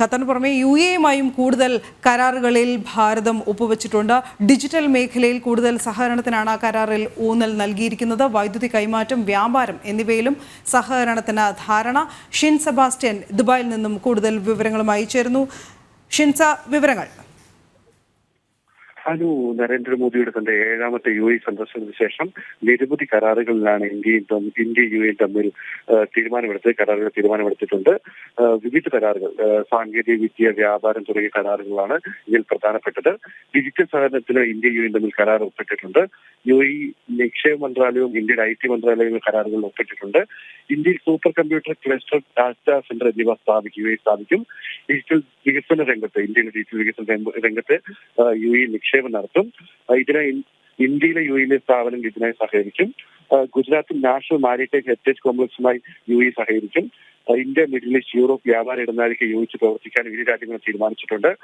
ഖത്തറിന് പുറമെ യു എയുമായും കൂടുതൽ കരാറുകളിൽ ഭാരതം ഒപ്പുവെച്ചിട്ടുണ്ട്. ഡിജിറ്റൽ മേഖലയിൽ കൂടുതൽ സഹകരണത്തിനാണ് കരാറിൽ ഊന്നൽ നൽകിയിരിക്കുന്നത്. വൈദ്യുതി കൈമാറ്റം വ്യാപാരം എന്നിവയിലും സഹകരണത്തിന് ധാരണ. ഷിൻ സെബാസ്റ്റ്യൻ ദുബായിൽ നിന്നും കൂടുതൽ വിവരങ്ങളുമായി ചേരുന്നു. ഷിൻസ വിവരങ്ങൾ. അനു നരേന്ദ്രമോദിയുടെ തന്റെ ഏഴാമത്തെ യു എ സന്ദർശനത്തിന് ശേഷം നിരവധി കരാറുകളിലാണ് ഇന്ത്യയും ഇന്ത്യ യു എയും തമ്മിൽ തീരുമാനമെടുത്ത് കരാറുകൾ തീരുമാനമെടുത്തിട്ടുണ്ട്. വിവിധ കരാറുകൾ സാങ്കേതിക വിദ്യ വ്യാപാരം തുടങ്ങിയ കരാറുകളാണ് ഇതിൽ പ്രധാനപ്പെട്ടത്. ഡിജിറ്റൽ സഹകരണത്തിന് ഇന്ത്യ യു എയും തമ്മിൽ കരാർ ഒപ്പിട്ടിട്ടുണ്ട്. യു എ നിക്ഷേപ മന്ത്രാലയവും ഇന്ത്യയുടെ ഐ ടി മന്ത്രാലയവും കരാറുകൾ ഒപ്പിട്ടിട്ടുണ്ട്. ഇന്ത്യയിൽ super computer cluster data centre എന്നിവ സ്ഥാപിക്കും യു എ സ്ഥാപിക്കും. ഡിജിറ്റൽ വികസന രംഗത്ത് ഇന്ത്യയിലെ ഡിജിറ്റൽ വികസന രംഗ- രംഗത്ത് യു എ നിക്ഷേപം നടത്തും. ഇതിനെ ഇന്ത്യയിലെ യു എയിലെ സ്ഥാപനം ഇതിനായി സഹകരിക്കും. ഗുജറാത്തിൽ നാഷണൽ മാരിടൈം ഹെറിറ്റേജ് കോംപ്ലക്സുമായി യു എ സഹകരിക്കും. ഇന്ത്യ മിഡിൽ ഈസ്റ്റ് യൂറോപ്പ് വ്യാപാര ഇടനാഴിക്ക് യോജിച്ച് പ്രവർത്തിക്കാൻ ഇരു രാജ്യങ്ങളും തീരുമാനിച്ചിട്ടുണ്ട്.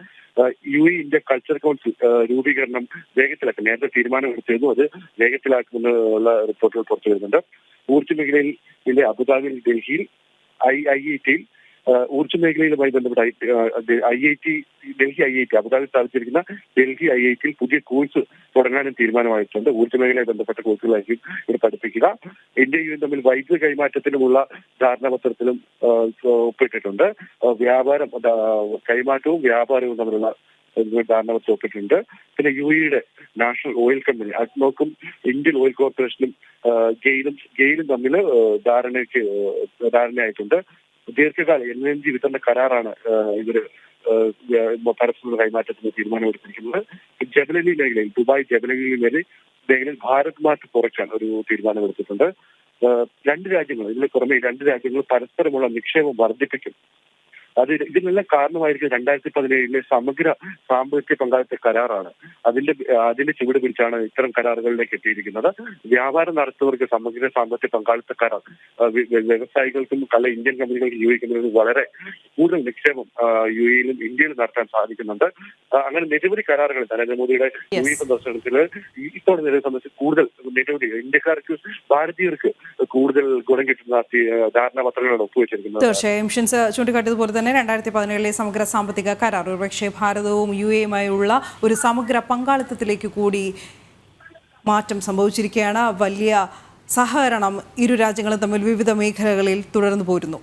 U A India culture council രൂപീകരണം വേഗത്തിലാക്കും. നേരത്തെ തീരുമാനമെടുത്തിരുന്നു. അത് വേഗത്തിലാക്കുമെന്നുള്ള റിപ്പോർട്ടുകൾ പുറത്തു വരുന്നുണ്ട് ഊർജ മേഖലയിൽ ഇന്ത്യ അബുദാബിയിൽ ഡൽഹിയിൽ ഐ ഐ ഐ ടിയിൽ ഊർജ മേഖലയിലുമായി ബന്ധപ്പെട്ട് I I T Delhi I I T Abu Dhabi സ്ഥാപിച്ചിരിക്കുന്ന ഡൽഹി ഐ ഐ ടിയിൽ പുതിയ കോഴ്സ് തുടങ്ങാനും തീരുമാനമായിട്ടുണ്ട്. ഊർജ മേഖലയുമായി ബന്ധപ്പെട്ട കോഴ്സുകളായിരിക്കും ഇവിടെ പഠിപ്പിക്കുക. ഇന്ത്യയും തമ്മിൽ വൈദ്യുതി കൈമാറ്റത്തിനുമുള്ള ധാരണാപത്രത്തിലും ഒപ്പിട്ടിട്ടുണ്ട്. വ്യാപാരം കൈമാറ്റവും വ്യാപാരവും തമ്മിലുള്ള ധാരണാപത്രം ഒപ്പിട്ടിട്ടുണ്ട്. പിന്നെ യു ഇയുടെ നാഷണൽ ഓയിൽ കമ്പനി അഡ്നോക്കും ഇന്ത്യൻ ഓയിൽ കോർപ്പറേഷനും ഗെയിലും ഗെയിലും തമ്മിൽ ധാരണയ്ക്ക് ധാരണയായിട്ടുണ്ട്. ദീർഘകാല എൽ എൻ ജി വിതരണ കരാറാണ് ഇവർ പരസ്പര കൈമാറ്റത്തിന് തീരുമാനമെടുത്തിരിക്കുന്നത്. ജബലലി മേഖലയിൽ ദുബായ് ജബലലി മേഖലയിൽ ഭാരത് മാറ്റ് കുറയ്ക്കാൻ ഒരു തീരുമാനമെടുത്തിട്ടുണ്ട്. രണ്ട് രാജ്യങ്ങൾ ഇതിന് പുറമെ രണ്ട് രാജ്യങ്ങൾ പരസ്പരമുള്ള നിക്ഷേപം വർദ്ധിപ്പിക്കും. അത് ഇതിനെല്ലാം കാരണമായിരിക്കും രണ്ടായിരത്തി പതിനേഴിലെ സമഗ്ര സാമ്പത്തിക പങ്കാളിത്ത കരാറാണ്. അതിന്റെ അതിന്റെ ചുവട് പിടിച്ചാണ് ഇത്തരം കരാറുകളിലേക്ക് എത്തിയിരിക്കുന്നത്. വ്യാപാരം നടത്തുന്നവർക്ക് സമഗ്ര സാമ്പത്തിക പങ്കാളിത്ത കരാർ വ്യവസായികൾക്കും കല ഇന്ത്യൻ കമ്പനികൾക്കും യു എക്കുന്നതിന് വളരെ കൂടുതൽ നിക്ഷേപം യു എയിലും ഇന്ത്യയിലും നടത്താൻ സാധിക്കുന്നുണ്ട്. അങ്ങനെ നിരവധി കരാറുകൾ നരേന്ദ്രമോദിയുടെ യു എ സന്ദർശനത്തിൽ ഇത്തവണ നിലവിൽ സംബന്ധിച്ച് കൂടുതൽ നിരവധി ഇന്ത്യക്കാർക്ക് ഭാരതീയർക്ക് കൂടുതൽ ഗുണം കിട്ടുന്ന ധാരണാപത്രങ്ങളാണ് ഒപ്പുവെച്ചിരിക്കുന്നത്. തീർച്ചയായും. ചൂണ്ടിക്കാട്ടിയതുപോലെ തന്നെ രണ്ടായിരത്തി പതിനേഴിലെ സമഗ്ര സാമ്പത്തിക കരാർ. ഒരുപക്ഷെ ഭാരതവും യു എയുമായുള്ള ഒരു സമഗ്ര പങ്കാളിത്തത്തിലേക്ക് കൂടി മാറ്റം സംഭവിച്ചിരിക്കുകയാണ്. വലിയ സഹകരണം ഇരു രാജ്യങ്ങളും തമ്മിൽ വിവിധ മേഖലകളിൽ തുടർന്നു പോരുന്നു